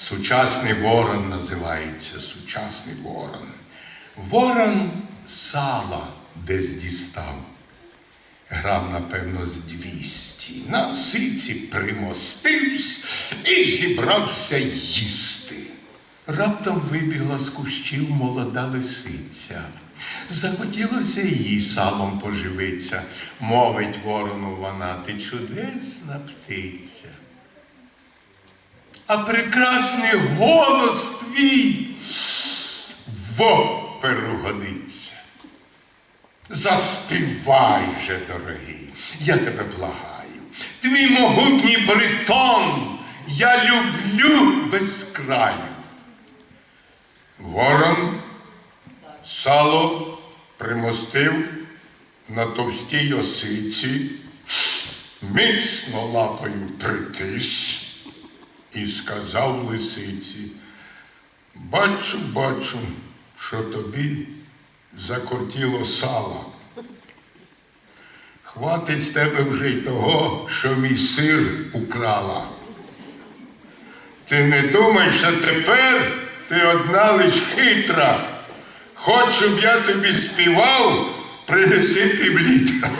Сучасний ворон називається сучасний ворон. Ворон сала десь дістав. Грав, напевно, з двісті. На сиці примостився і зібрався їсти. Раптом вибігла з кущів молода лисиця. Захотілося їй салом поживиться. Мовить ворону вона, ти чудесна птиця. А прекрасний голос твій в оперу годиться. Заспівай же, дорогий, я тебе благаю. Твій могутній бритон я люблю без краю. Ворон сало примостив на товстій осиці, міцно лапою притис і сказав лисиці, бачу, бачу, що тобі закортіло сала. Хватить з тебе вже й того, що мій сир украла. Ти не думай, що тепер ти одна лиш хитра. Хоч, щоб я тобі співав, принеси півлітра.